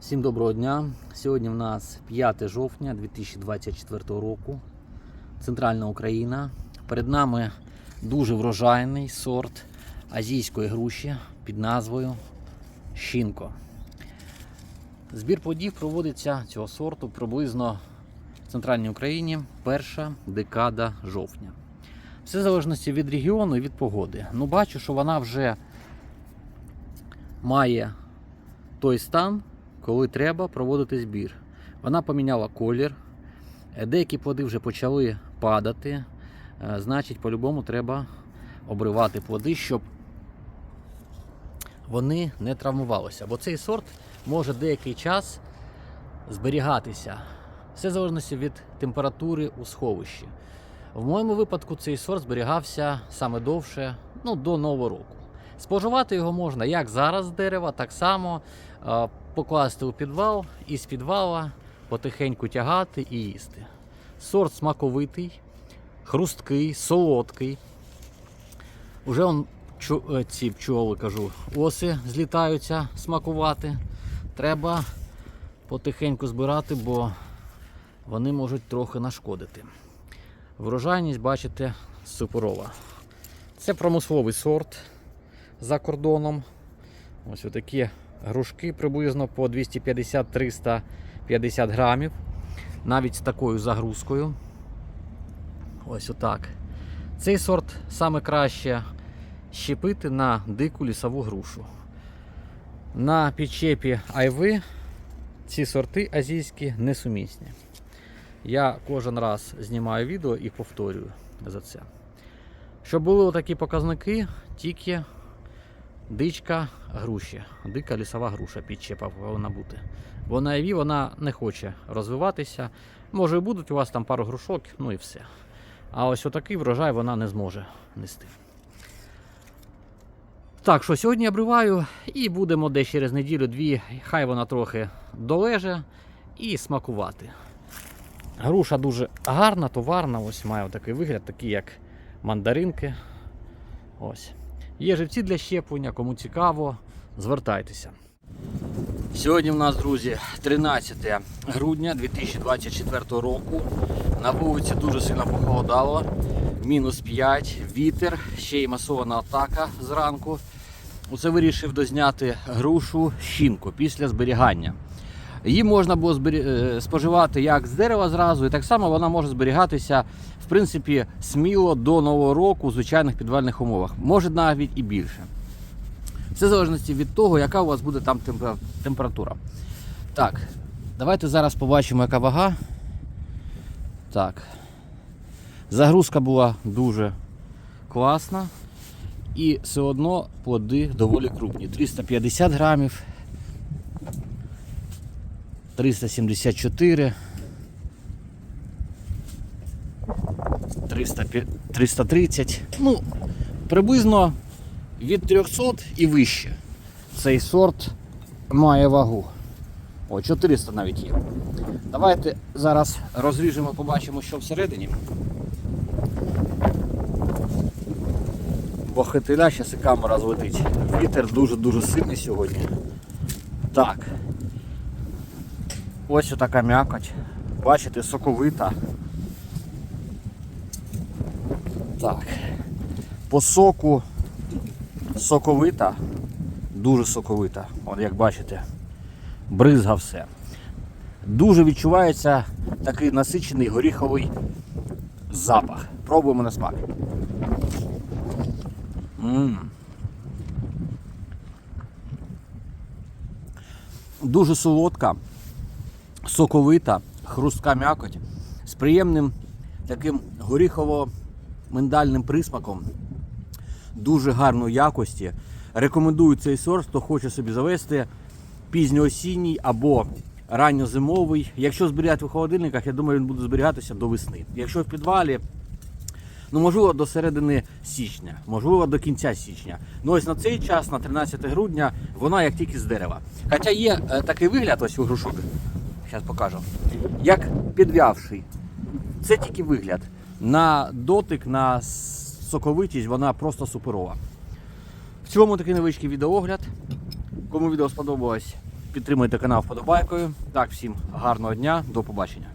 Всім доброго дня. Сьогодні в нас 5 жовтня 2024 року. Центральна Україна. Перед нами дуже врожайний сорт азійської груші під назвою Щінко. Збір плодів проводиться цього сорту приблизно в центральній Україні перша декада жовтня. Все в залежності від регіону і від погоди. Ну, бачу, що вона вже має той стан, коли треба проводити збір. Вона поміняла колір, е, деякі плоди вже почали падати. е, Значить, по-любому треба обривати плоди, щоб вони не травмувалися. Бо цей сорт може деякий час зберігатися. Все залежності від температури у сховищі. В моєму випадку цей сорт зберігався саме довше, ну, до Нового року. Споживати його можна як зараз з дерева, так само е, покласти у підвал і з підвала потихеньку тягати і їсти. Сорт смаковитий, хрусткий, солодкий. Уже он, чу, е, ці пчоли, кажу, оси злітаються смакувати. Треба потихеньку збирати, бо вони можуть трохи нашкодити. Врожайність, бачите, суперова. Це промисловий сорт за кордоном. Ось такі грушки приблизно по 250-350 грамів. Навіть з такою загрузкою. Ось отак. Цей сорт саме краще щепити на дику лісову грушу. На підчепі айви ці сорти азійські несумісні. Я кожен раз знімаю відео і повторюю за це. Щоб були такі показники, тільки дичка груші, дика лісова груша підчепа повинна бути. Бо на Іві вона не хоче розвиватися. Може і будуть у вас там пару грушок, ну і все. А ось отакий врожай вона не зможе нести. Так що сьогодні обриваю і будемо десь через неділю-дві, хай вона трохи долеже і смакувати. Груша дуже гарна, товарна, ось має такий вигляд, такий як мандаринки. Ось. Є живці для щеплення, кому цікаво, звертайтеся. Сьогодні в нас, друзі, 13 грудня 2024 року. На вулиці дуже сильно похолодало. Мінус 5, вітер, ще й масована атака зранку. Оце вирішив дозняти грушу щінку після зберігання. Її можна було е, споживати як з дерева зразу, і так само вона може зберігатися в принципі сміло до нового року у звичайних підвальних умовах. Може навіть і більше. Все в залежності від того, яка у вас буде там температура. Так, давайте зараз побачимо, яка вага. Так. Загрузка була дуже класна. І все одно плоди доволі крупні. 350 грамів. 374. 300, 330. Ну, приблизно від 300 і вище. Цей сорт має вагу. О, 400 навіть є. Давайте зараз розріжемо, побачимо, що всередині. Бо хитиля зараз і камера злетить. Вітер дуже-дуже сильний сьогодні. Так. Ось така м'якоть. Бачите, соковита. Так. По соку соковита, дуже соковита. От як бачите, бризга все. Дуже відчувається такий насичений горіховий запах. Пробуємо на смак. м Дуже солодка, соковита, хрустка м'якоть з приємним таким горіхово-миндальним присмаком дуже гарної якості. Рекомендую цей сорт, хто хоче собі завести пізньоосінній або ранньозимовий. Якщо зберігати в холодильниках, я думаю, він буде зберігатися до весни. Якщо в підвалі, ну можливо до середини січня, можливо до кінця січня. Ну ось на цей час, на 13 грудня, вона як тільки з дерева. Хоча є е, такий вигляд, ось у грушок, зараз покажу, як підв'явший. Це тільки вигляд. На дотик, на соковитість вона просто суперова. В цьому такий невеличкий відеоогляд. Кому відео сподобалось, Підтримуйте канал вподобайкою. Так, всім гарного дня, до побачення.